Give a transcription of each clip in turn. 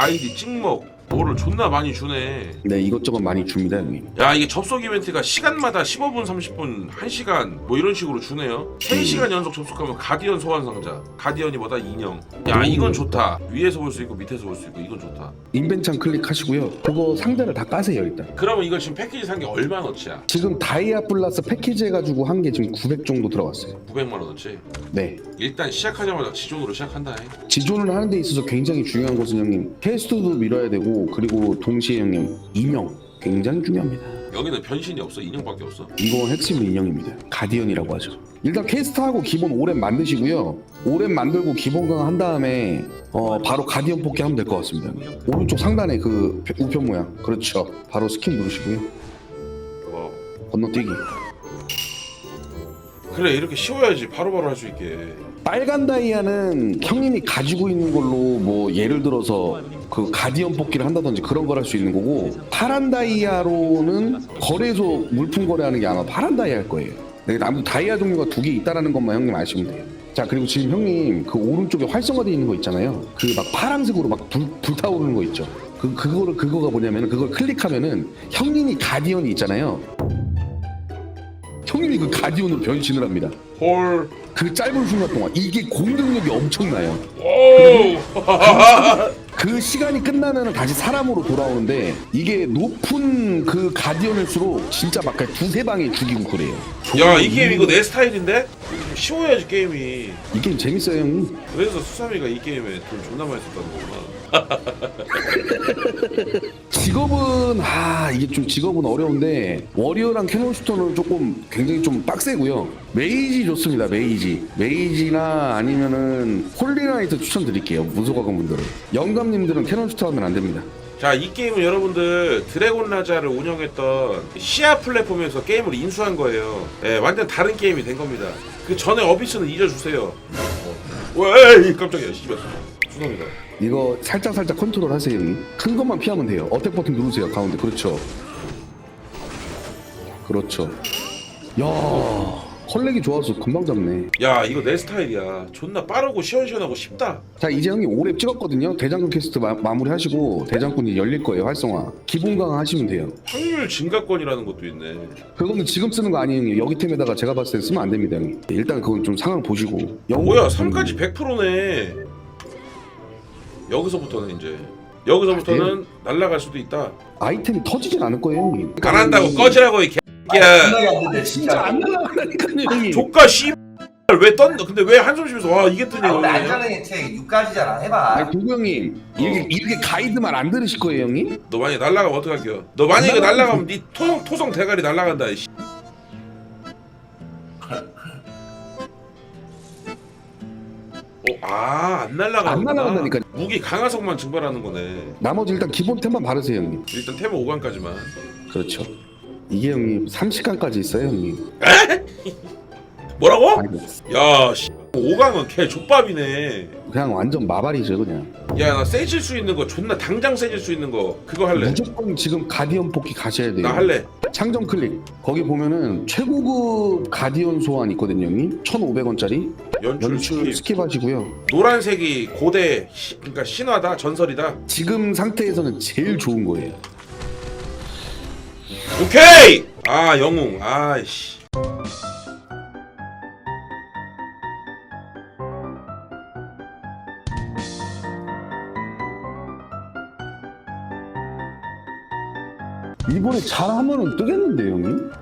아이디 찍먹 뭐를 존나 많이 주네. 네 이것저것 많이 줍니다 형님. 야 이게 접속 이벤트가 시간마다 15분 30분 1시간 뭐 이런 식으로 주네요. 3시간 연속 접속하면 가디언 소환 상자 가디언이 뭐다? 인형. 야 이건 좋다. 위에서 볼 수 있고 밑에서 볼 수 있고 이건 좋다. 인벤창 클릭하시고요. 그거 상자를 다 까세요 일단. 그러면 이걸 지금 패키지 산 게 얼마너치야? 지금 다이아 플러스 패키지 해가지고 한 게 지금 900 정도 들어갔어요. 900만 원어치? 네. 일단 시작하자마자 지존으로 시작한다 지존을 하는 데 있어서 굉장히 중요한 것은 형님 퀘스트도 밀어야 되고 그리고 동시에 형님 인형 굉장히 중요합니다. 여기는 변신이 없어? 인형밖에 없어? 이거 핵심 인형입니다. 가디언이라고 하죠. 일단 퀘스트하고 기본 오랩 만드시고요. 오랩 만들고 기본 강한 다음에 어 바로 가디언 뽑기 하면 될 것 같습니다. 오른쪽 상단에 그 우편 모양. 그렇죠. 바로 스킨 누르시고요. 와. 건너뛰기. 그래 이렇게 쉬워야지. 바로바로 할 수 있게 빨간 다이아는 형님이 가지고 있는 걸로 뭐 예를 들어서 그 가디언 뽑기를 한다든지 그런 걸 할 수 있는 거고 파란 다이아로는 거래소 물품 거래하는 게 아마 파란 다이아 일 거예요. 네, 아무 다이아 종류가 두 개 있다라는 것만 형님 아시면 돼요. 자 그리고 지금 형님 그 오른쪽에 활성화되어 있는 거 있잖아요. 그 막 파란색으로 막 불, 불타오르는 거 있죠. 그 그거를 그거가 뭐냐면은 그걸 클릭하면은 형님이 가디언이 있잖아요. 형님이 그 가디언으로 변신을 합니다. 헐 그 짧은 순간 동안 이게 공격력이 엄청나요. 오! 그 시간이 끝나면 다시 사람으로 돌아오는데 이게 높은 그 가디언일수록 진짜 막 그냥 두세 방에 죽이고 그래요. 야 이 게임 이거 내 스타일인데? 좀 쉬워야지 게임이 이 게임 재밌어요 형님. 그래서 수삼이가 이 게임에 돈 존나 많이 썼다는 거구나 직업은 아 이게 좀 직업은 어려운데 워리어랑 캐논 슈터는 조금 굉장히 좀 빡세고요. 메이지 좋습니다. 메이지 메이지나 아니면은 홀리나이트 추천드릴게요. 무소가공 분들은 영감님들은 캐논 슈터 하면 안 됩니다. 자 이 게임은 여러분들 드래곤 라자를 운영했던 시아 플랫폼에서 게임을 인수한 거예요 예, 완전 다른 게임이 된 겁니다 그 전에 어비스는 잊어주세요 어. 왜 깜짝이야 씨발 죄송합니다 이거 살짝 살짝 컨트롤 하세요. 큰 것만 피하면 돼요. 어택 버튼 누르세요 가운데 그렇죠. 그렇죠. 야 컬렉이 좋아서 금방 잡네. 야 이거 내 스타일이야 존나 빠르고 시원시원하고 쉽다 자 이제 형님 5렙 찍었거든요. 대장군 퀘스트 마, 무리 하시고 대장군이 열릴 거예요 활성화. 기본 강화 하시면 돼요. 확률 증가권이라는 것도 있네 그거는 지금 쓰는 거 아니에요. 여기 템에다가 제가 봤을 때 쓰면 안 됩니다 형님. 일단 그건 좀 상황 보시고. 영- 뭐야 3까지 100%네 여기서부터는 이제 여기서부터는 날아갈 수도 있다 아이템이 터지진 않을 거예요 형님. 안 한다고 꺼지라고 이 개 야 생각이 안 된대 진짜 진짜. 안 날아간다니까요 형님. 조카 씨왜 떴? 근데 왜 한숨 쉬면서 와 이게 뜨냐 아. 알잖아 책 6까지잖아 해봐. 아니 구구 형님 이렇게 이렇게 가이드만 안 들으실 거예요 형님? 너 만약 날라가면 어떡할게요? 너 만약에 날라가면 네 토성 토성 대가리 날라간다. 이 씨. 어, 아, 안 날라가. 안 날아간다니까. 무기 강화석만 증발하는 거네. 나머지 일단 기본 템만 바르세요 형님. 일단 테마 5강까지만. 그렇죠. 이게 형님 30강까지 있어요 형님. 뭐라고? 아이고, 야, 씨. 5강은 개 족밥이네. 그냥 완전 마발이죠 그냥. 야, 나 세질 수 있는 거 존나 당장 세질 수 있는 거 그거 할래. 무조건 지금 가디언 뽑기 가셔야 돼요. 나 할래. 창정 클릭 거기 보면은 최고급 가디언 소환 있거든요 형님. 1,500원짜리 연출 연출 스킵. 스킵하시고요. 노란색이 고대 시, 그러니까 신화다 전설이다. 지금 상태에서는 제일 좋은 거예요. 오케이. 아 영웅. 아이씨. 이번에 잘하면은 뜨겠는데 형님?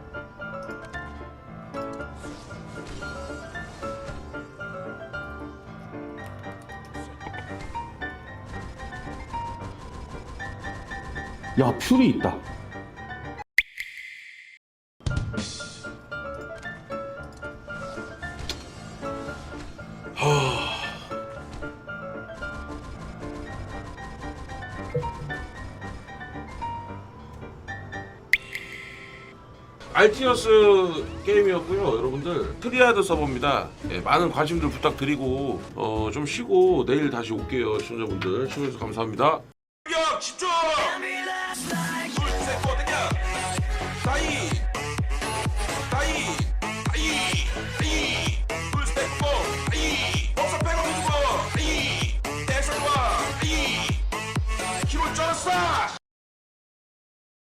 야 퓨리 있다. 알티어스 게임이었고요, 여러분들. 트리아드 서버입니다. 예, 많은 관심들 부탁드리고 어, 좀 쉬고 내일 다시 올게요, 시청자분들. 시청해주셔서 감사합니다. 야, 집중!